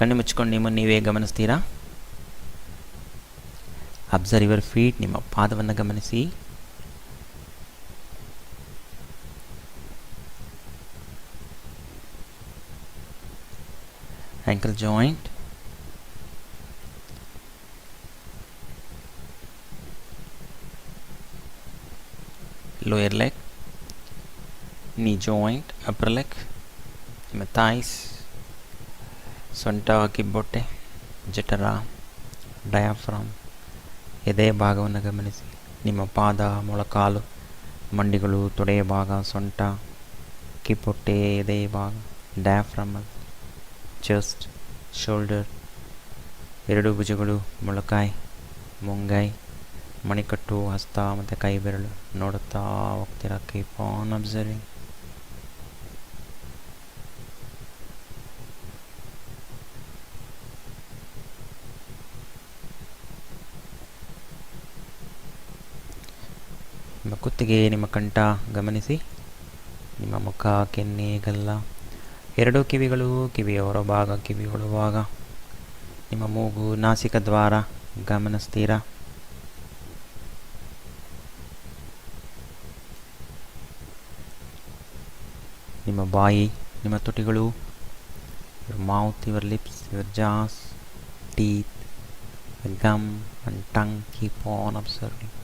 ಕಣ್ಣು ಮುಚ್ಕೊಂಡು ನಿಮ್ಮನ್ನು ನೀವೇ ಗಮನಿಸ್ತೀರಾ ಅಬ್ಸರ್ವ್ ಯುವರ್ ಫೀಟ್ ನಿಮ್ಮ ಪಾದವನ್ನು ಗಮನಿಸಿ ankle joint lower leg knee joint upper leg ನಿಮ್ಮ ಥೈಸ್ ಸೊಂಟ ಕಿಬ್ಬೊಟ್ಟೆ ಜಠರ, ಡಯಾಫ್ರಾಮ್, ಎದೆ ಭಾಗವನ್ನು ಗಮನಿಸಿ. ನಿಮ್ಮ ಪಾದ, ಮೊಳಕಾಲು, ಮಂಡಿಗಳು ತೊಡೆಯ ಭಾಗ, ಸೊಂಟ ಕಿಬ್ಬೊಟ್ಟೆ ಎದೆ ಭಾಗ, ಡಯಾಫ್ರಾಮ್, ಚೆಸ್ಟ್, ಶೋಲ್ಡರ್, ಎರಡು ಭುಜಗಳು, ಮೊಳಕಾಯಿ, ಮುಂಗಾಯಿ, ಮಣಿಕಟ್ಟು, ಹಸ್ತ ಮತ್ತು ಕೈ ಬೆರಳು ನೋಡುತ್ತಾ ಹೋಗ್ತೀರಾ? ಕೀಪ್ ಆನ್ ಅಬ್ಸರ್ವಿಂಗ್ ಕುತ್ತಿಗೆ ನಿಮ್ಮ ಕಂಠ ಗಮನಿಸಿ. ನಿಮ್ಮ ಮುಖ, ಕೆನ್ನೆ, ಗಲ್ಲ, ಎರಡು ಕಿವಿಗಳು, ಕಿವಿಯ ಹೊರಭಾಗ, ಕಿವಿ ಹೊಳುವಾಗ ನಿಮ್ಮ ಮೂಗು, ನಾಸಿಕ ದ್ವಾರ ಗಮನಿಸ್ತೀರಾ ನಿಮ್ಮ ಬಾಯಿ, ನಿಮ್ಮ ತುಟಿಗಳು your mouth your lips your jaws teeth gum and tongue keep on observing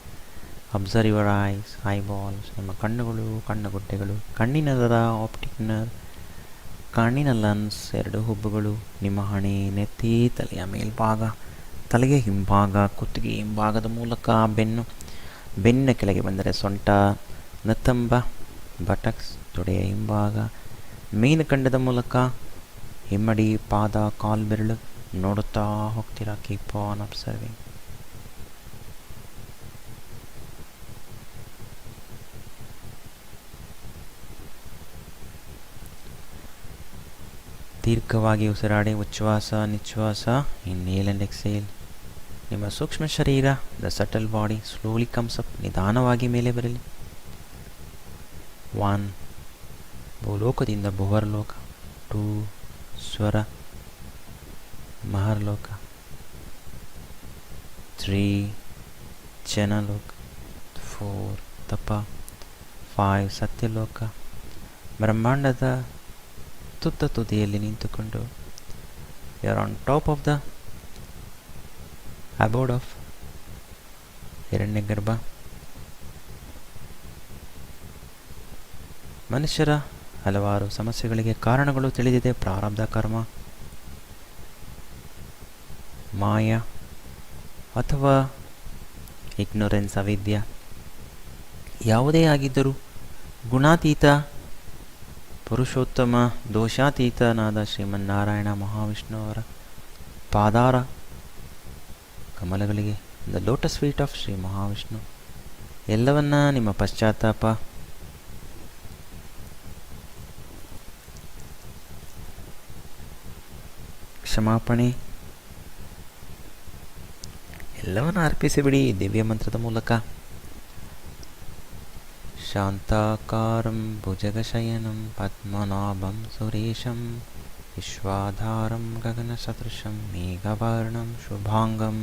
observe your eyes eyeballs ನಿಮ್ಮ ಕಣ್ಣುಗಳು, ಕಣ್ಣುಗುಡ್ಡೆಗಳು ಕಣ್ಣಿನ ದರ ಆಪ್ಟಿಕ್ ನರ್ ಕಣ್ಣಿನ ಲನ್ಸ್ ಎರಡು ಹುಬ್ಬುಗಳು, ನಿಮ್ಮ ಹಣೆ, ನೆತ್ತಿ, ತಲೆಯ ಮೇಲ್ಭಾಗ, ತಲೆಗೆ ಹಿಂಭಾಗ, ಕುತ್ತಿಗೆ ಹಿಂಭಾಗದ ಮೂಲಕ ಬೆನ್ನು ಬೆನ್ನ ಕೆಳಗೆ ಬಂದರೆ ಸೊಂಟ, ನತ್ತಂಬ ಬಟಕ್ಸ್ ತೊಡೆಯ ಹಿಂಭಾಗ ಮೀನಖಂಡದ ಮೂಲಕ ಹಿಮ್ಮಡಿ, ಪಾದ ಕಾಲ್ ಬೆರಳು ನೋಡುತ್ತಾ ಹೋಗ್ತೀರಾ? ಕೀಪ್ ಆನ್ ಅಬ್ಸರ್ವಿಂಗ್ ದೀರ್ಘವಾಗಿ ಉಸಿರಾಡಿ ಉಚ್ಛ್ವಾಸ ನಿಶ್ವಾಸ ಇನ್ಹೇಲ್ ಆ್ಯಂಡ್ ಎಕ್ಸೇಲ್ ನಿಮ್ಮ ಸೂಕ್ಷ್ಮ ಶರೀರ the subtle body slowly comes up ನಿಧಾನವಾಗಿ ಮೇಲೆ ಬರಲಿ. ಒನ್ ಭೂಲೋಕದಿಂದ ಭುವರ್ಲೋಕ. ಟೂ ಸ್ವರ, ಮಹರ್ಲೋಕ. ತ್ರೀ ಜನಲೋಕ ಫೋರ್ ತಪ. ಫೈವ್ ಸತ್ಯಲೋಕ. ಬ್ರಹ್ಮಾಂಡದ ತುತ್ತ ತುದಿಯಲ್ಲಿ ನಿಂತುಕೊಂಡು you're on top of the abode of ಎರಡನೇ ಗರ್ಭ. ಮನುಷ್ಯರ ಹಲವಾರು ಸಮಸ್ಯೆಗಳಿಗೆ ಕಾರಣಗಳು ತಿಳಿದಿದೆ. ಪ್ರಾರಬ್ಧ ಕರ್ಮ, ಮಾಯ, ಅಥವಾ ಇಗ್ನೊರೆನ್ಸ್ ಅವಿದ್ಯ, ಯಾವುದೇ ಆಗಿದ್ದರೂ ಗುಣಾತೀತ ಪುರುಷೋತ್ತಮ ದೋಷಾತೀತನಾದ ಶ್ರೀಮನ್ನಾರಾಯಣ ಮಹಾವಿಷ್ಣುವರ ಪಾದಾರ ಕಮಲಗಳಿಗೆ, the lotus sweet of Shri Mahavishnu. ಎಲ್ಲವನ್ನ ನಿಮ್ಮ ಪಶ್ಚಾತ್ತಾಪ. ಕ್ಷಮಾಪಣೆ. ಎಲ್ಲವನ್ನು ಅರ್ಪಿಸಿಬಿಡಿ ದಿವ್ಯ ಮಂತ್ರದ ಮೂಲಕ. ಶಾಂತಾಕಾರಂ ಭುಜಗಶಯನಂ ಪದ್ಮನಾಭಂ ಸುರೇಶಂ ವಿಶ್ವಾಧಾರಂ ಗಗನಸದೃಶಂ ಮೇಘವರ್ಣಂ ಶುಭಾಂಗಂ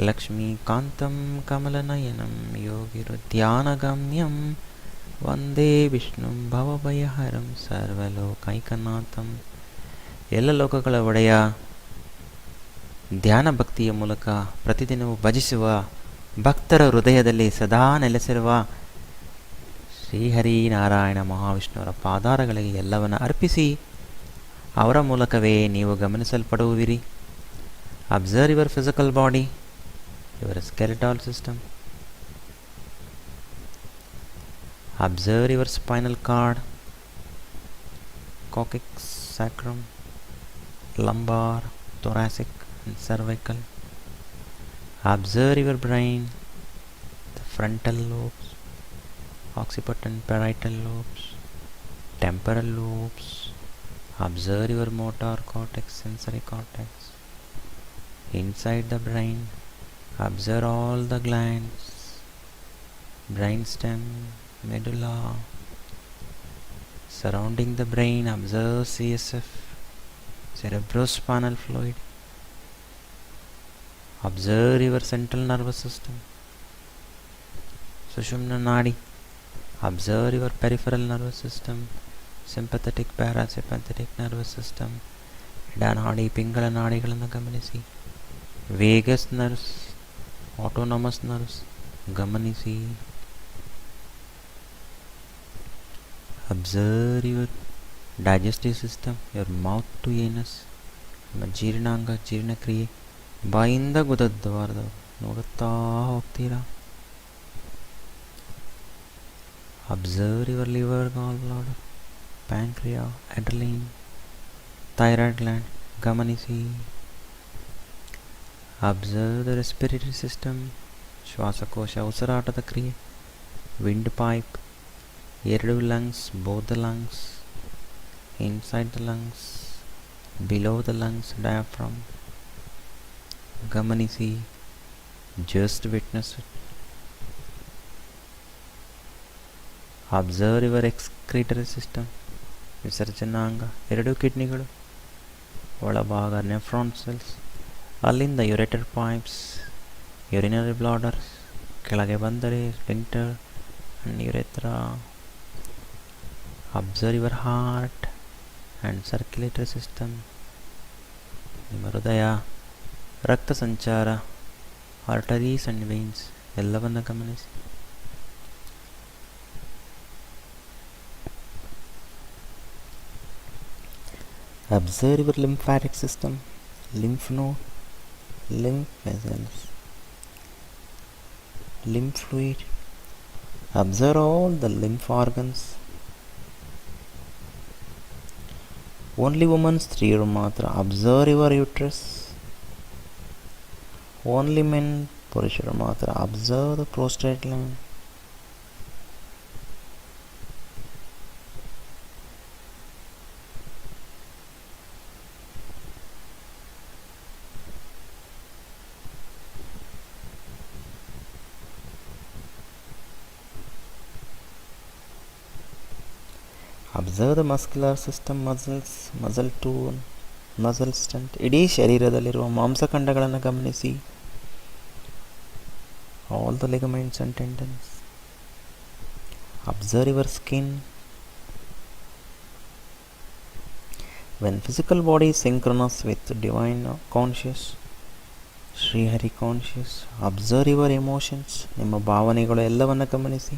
ಲಕ್ಷ್ಮೀಕಾಂತಂ ಕಮಲನಯನಂ ಯೋಗಿರುಧ್ಯಾನಗಮ್ಯಂ ವಂದೇ ವಿಷ್ಣುಂ ಭವಭಯಹರಂ ಸರ್ವಲೋಕೈಕನಾಥಂ ಎಲ್ಲ ಲೋಕಗಳ ಒಡೆಯ ಧ್ಯಾನ ಭಕ್ತಿಯ ಮೂಲಕ ಪ್ರತಿದಿನವೂ ಭಜಿಸುವ ಭಕ್ತರ ಹೃದಯದಲ್ಲಿ ಸದಾ ನೆಲೆಸಿರುವ ಶ್ರೀಹರಿ ನಾರಾಯಣ ಮಹಾವಿಷ್ಣುವರ ಪಾದಾರಗಳಿಗೆ ಎಲ್ಲವನ್ನು ಅರ್ಪಿಸಿ ಅವರ ಮೂಲಕವೇ ನೀವು ಗಮನಿಸಲ್ಪಡುವಿರಿ. Observe your physical body your skeletal system observe your spinal cord ಕಾಕಿಕ್ sacrum lumbar thoracic and cervical. Observe your brain, the frontal lobes, occiput and parietal lobes, temporal lobes. Observe your motor cortex, sensory cortex. Inside the brain, observe all the glands, brainstem, medulla. Surrounding the brain, observe CSF, cerebrospinal fluid. Observe your central nervous system. Sushumna Nadi. Observe your peripheral nervous system, sympathetic, parasympathetic nervous system, ಎಡನಾಡಿ ಪಿಂಗಳ ನಾಡಿಗಳನ್ನು ಗಮನಿಸಿ vagus nerves autonomous nerves ಗಮನಿಸಿ observe your digestive system your mouth to anus ನಿಮ್ಮ ಜೀರ್ಣಾಂಗ ಜೀರ್ಣಕ್ರಿಯೆ ಬಾಯಿಂದ ಗುದದ್ವಾರದವರು ನೋಡುತ್ತಾ ಹೋಗ್ತೀರಾ? observe your liver gall bladder pancreas adrenaline thyroid gland ಗಮನಿಸಿ ಅಬ್ಸರ್ವ್ ದ ರೆಸ್ಪಿರೇಟರಿ ಸಿಸ್ಟಮ್ ಶ್ವಾಸಕೋಶ ಉಸಿರಾಟದ ಕ್ರಿಯೆ ವಿಂಡ್ ಪೈಪ್ ಎರಡು lungs both the lungs inside the lungs below the lungs diaphragm ಗಮನಿಸಿ just witness Observe your excretory system ವಿಸರ್ಜನಾಂಗ ಎರಡು ಕಿಡ್ನಿಗಳು ಒಳಭಾಗ nephron cells ಅಲ್ಲಿಂದ ಯುರೇಟರ್ ಪಾಯಿಂಟ್ಸ್ ಯುರಿನರಿ ಬ್ಲಾಡರ್ಸ್ ಕೆಳಗೆ ಬಂದರೆ sphincter and urethra observe your heart and circulatory system ನಿಮ್ಮ ಹೃದಯ ರಕ್ತ ಸಂಚಾರ ಆರ್ಟರೀಸ್ ಆ್ಯಂಡ್ ವೀನ್ಸ್ ಎಲ್ಲವನ್ನು ಗಮನಿಸಿ Observe your lymphatic system, lymph node, lymph vessels, lymph fluid. Observe all the lymph organs. Only women ಸ್ತ್ರೀಯರು ಮಾತ್ರ observe your uterus only men ಪುರುಷರು ಮಾತ್ರ observe the prostate line Observe the muscular system muscles muscle tone muscle stunt ಇಡೀ ಶರೀರದಲ್ಲಿರುವ ಮಾಂಸಖಂಡಗಳನ್ನು ಗಮನಿಸಿ. All the ligaments and tendons observe your skin when physical body synchronous with divine conscious Shrihari conscious observe your emotions ನಿಮ್ಮ ಭಾವನೆಗಳು ಎಲ್ಲವನ್ನು ಗಮನಿಸಿ.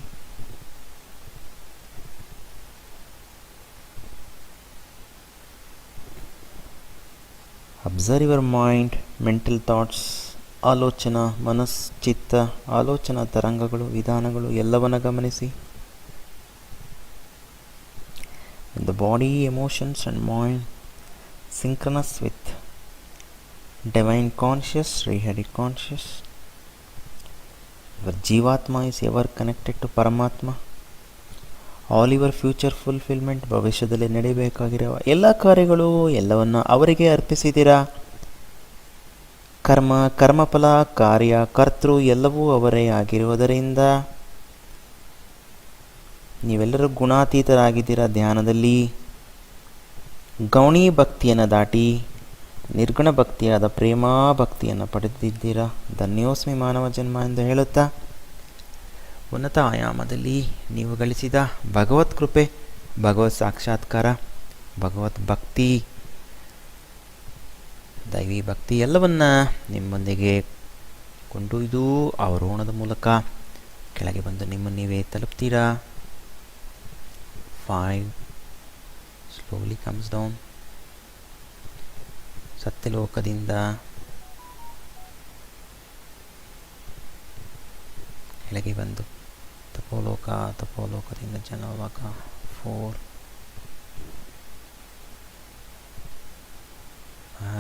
Observe your mind mental thoughts ಆಲೋಚನಾ, ಮನಸ್, ಚಿತ್ತ, ಆಲೋಚನಾ ತರಂಗಗಳು, ವಿಧಾನಗಳು ಎಲ್ಲವನ್ನು ಗಮನಿಸಿ. The body emotions and mind synchronous with divine conscious Shrihari conscious your ಜೀವಾತ್ಮ ಇಸ್ ಎವರ್ ಕನೆಕ್ಟೆಡ್ ಟು ಪರಮಾತ್ಮ ಆಲ್ ಯುವರ್ ಫ್ಯೂಚರ್ ಫುಲ್ಫಿಲ್ಮೆಂಟ್ ಭವಿಷ್ಯದಲ್ಲಿ ನಡೆಯಬೇಕಾಗಿರುವ ಎಲ್ಲ ಕಾರ್ಯಗಳು ಎಲ್ಲವನ್ನು ಅವರಿಗೆ ಅರ್ಪಿಸಿದ್ದೀರಾ ಕರ್ಮ, ಕರ್ಮಫಲ, ಕಾರ್ಯ, ಕರ್ತೃ ಎಲ್ಲವೂ ಅವರೇ ಆಗಿರುವುದರಿಂದ ನೀವೆಲ್ಲರೂ ಗುಣಾತೀತರಾಗಿದ್ದೀರಾ ಧ್ಯಾನದಲ್ಲಿ? ಗೌಣಿ ಭಕ್ತಿಯನ್ನು ದಾಟಿ ನಿರ್ಗುಣ ಭಕ್ತಿಯಾದ ಪ್ರೇಮಾ ಭಕ್ತಿಯನ್ನು ಪಡೆದಿದ್ದೀರಾ? ಧನ್ಯೋಸ್ಮಿ ಮಾನವ ಜನ್ಮ ಎಂದು ಹೇಳುತ್ತಾ? ಉನ್ನತ ಆಯಾಮದಲ್ಲಿ ನೀವು ಗಳಿಸಿದ ಭಗವತ್ ಕೃಪೆ, ಭಗವತ್ ಸಾಕ್ಷಾತ್ಕಾರ, ಭಗವತ್ ಭಕ್ತಿ, ದೈವಿ ಭಕ್ತಿ ಎಲ್ಲವನ್ನ ನಿಮ್ಮೊಂದಿಗೆ ಕೊಂಡೊಯ್ದು ಅವರೋಣದ ಮೂಲಕ ಕೆಳಗೆ ಬಂದು ನಿಮ್ಮ ನೀವೇ ತಲುಪ್ತೀರಾ? ಫೈವ್ ಸ್ಲೋಲಿ ಕಮ್ಸ್ ಡೌನ್ ಸತ್ಯಲೋಕದಿಂದ ಕೆಳಗೆ ಬಂದು ತಪೋಲೋಕ ತಪೋಲೋಕದಿಂದ ಜನಲೋಕ ಫೋರ್.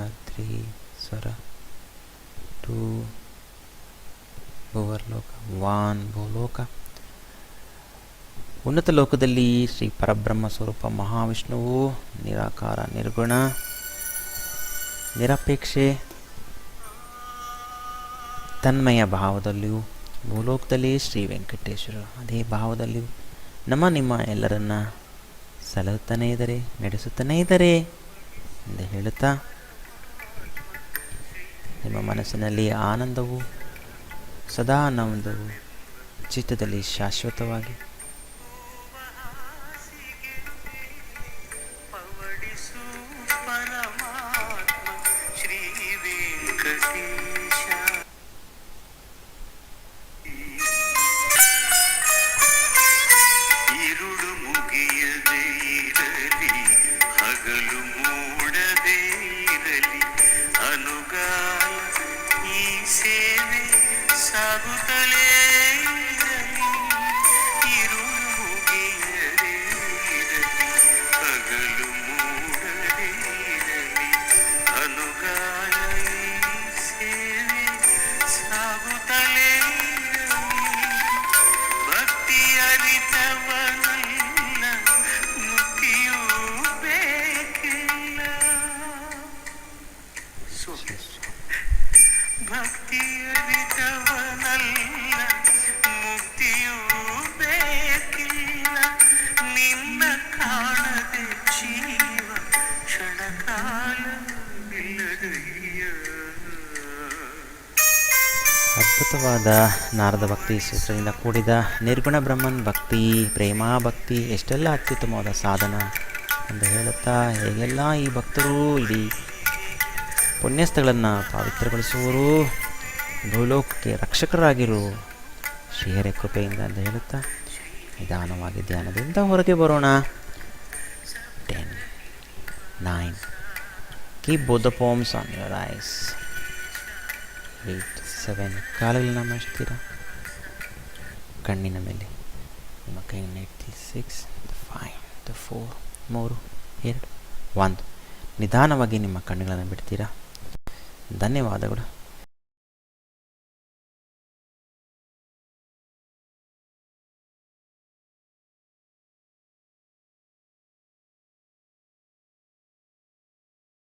ತ್ರೀ ಸ್ವರ ಟೂ. ಭೂವರ್ಲೋಕ, ವಾನ್, ಭೂಲೋಕ. ಉನ್ನತ ಲೋಕದಲ್ಲಿ ಶ್ರೀ ಪರಬ್ರಹ್ಮ ಸ್ವರೂಪ ಮಹಾವಿಷ್ಣುವು ನಿರಾಕಾರ, ನಿರ್ಗುಣ, ನಿರಪೇಕ್ಷೆ, ತನ್ಮಯ ಭಾವದಲ್ಲಿಯೂ ಭೂಲೋಕದಲ್ಲಿ ಶ್ರೀ ವೆಂಕಟೇಶ್ವರ. ಅದೇ ಭಾವದಲ್ಲಿ ನಮ್ಮ ನಿಮ್ಮ ಎಲ್ಲರನ್ನ ಸಲಹುತ್ತಾನೇ ಇದ್ದಾರೆ, ನಡೆಸುತ್ತಾನೇ ಇದ್ದಾರೆ ಎಂದು ಹೇಳುತ್ತಾ, ನಿಮ್ಮ ಮನಸ್ಸಿನಲ್ಲಿ ಆನಂದವು ಸದಾ ನಮ್ಮದು ಚಿತ್ತದಲ್ಲಿ ಶಾಶ್ವತವಾಗಿ ಅದ್ಭುತವಾದ ನಾರದ ಭಕ್ತಿ ಸೂತ್ರದಿಂದ ಕೂಡಿದ ನಿರ್ಗುಣ ಬ್ರಹ್ಮನ್ ಭಕ್ತಿ, ಪ್ರೇಮಾ ಭಕ್ತಿ, ಎಷ್ಟೆಲ್ಲ ಅತ್ಯುತ್ತಮವಾದ ಸಾಧನ ಎಂದು ಹೇಳುತ್ತಾ, ಹೇಗೆಲ್ಲ ಈ ಭಕ್ತರು ಇಡೀ ಪುಣ್ಯಸ್ಥಗಳನ್ನು ಪವಿತ್ರಗೊಳಿಸುವರು, ಭೂಲೋಕಕ್ಕೆ ರಕ್ಷಕರಾಗಿರು, ಶ್ರೀಹರಿ ಕೃಪೆಯಿಂದ ಎಂದು ಹೇಳುತ್ತಾ, ನಿಧಾನವಾಗಿ ಧ್ಯಾನದಿಂದ ಹೊರಗೆ ಬರೋಣ. Ten nine keep both palms on your eyes eight seven ಕಾಲುಗಳನ್ನ ಮಾಡ್ತೀರಾ ಕಣ್ಣಿನ ಮೇಲೆ. ನಿಮ್ಮ ಕೈಯನ್ನು ಇಡ್ತಿ ಸಿಕ್ಸ್ ಫೈವ್ ಫೋರ್ ಮೂರು, ಎರಡು, ಒಂದು. ನಿಧಾನವಾಗಿ ನಿಮ್ಮ ಕಣ್ಣುಗಳನ್ನು ಬಿಡ್ತೀರಾ? ಧನ್ಯವಾದಗಳು.